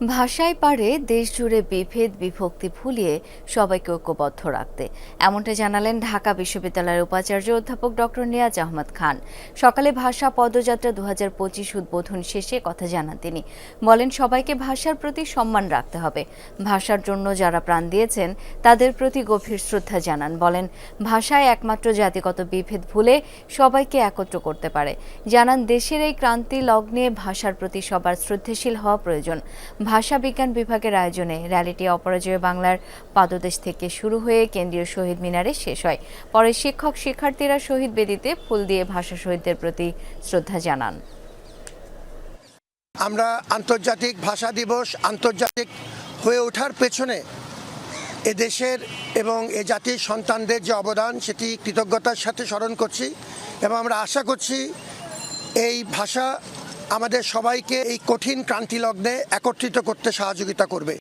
ভাষায় পারে দেশ জুড়ে বিভেদ বিভক্তি ভুলিয়ে সবাইকে ঐক্যবদ্ধ রাখতে। এমনটা জানালেন ঢাকা বিশ্ববিদ্যালয়ের উপাচার্য অধ্যাপক ডক্টর নিয়াজ আহমদ খান। সকালে ভাষা পদযাত্রা দু হাজার পঁচিশ উদ্বোধন শেষে কথা জানান তিনি। বলেন, সবাইকে ভাষার প্রতি সম্মান রাখতে হবে। ভাষার জন্য যারা প্রাণ দিয়েছেন, তাদের প্রতি গভীর শ্রদ্ধা জানান। বলেন, ভাষায় একমাত্র জাতিগত বিভেদ ভুলে সবাইকে একত্র করতে পারে। জানান, দেশের এই ক্রান্তি লগ্নে ভাষার প্রতি সবার শ্রদ্ধাশীল হওয়া প্রয়োজন। ভাষা বিজ্ঞান বিভাগের আয়োজনে র্যালিটি অপরাজয় বাংলার পাদদেশ থেকে শুরু হয়ে কেন্দ্রীয় শহীদ মিনারে শেষ হয়। পরে শিক্ষক শিক্ষার্থীরা শহীদ বেদিতে ফুল দিয়ে ভাষা শহীদদের প্রতি শ্রদ্ধা জানান। আমরা আন্তর্জাতিক ভাষা দিবস আন্তর্জাতিক হয়ে ওঠার পেছনে এ দেশের এবং এ জাতির সন্তানদের যে অবদান, সেটি কৃতজ্ঞতার সাথে স্মরণ করছি এবং আমরা আশা করছি এই ভাষা আমাদের সবাইকে এই কঠিন ক্রান্তি লগ্নে একত্রিত করতে সহযোগিতা করবে।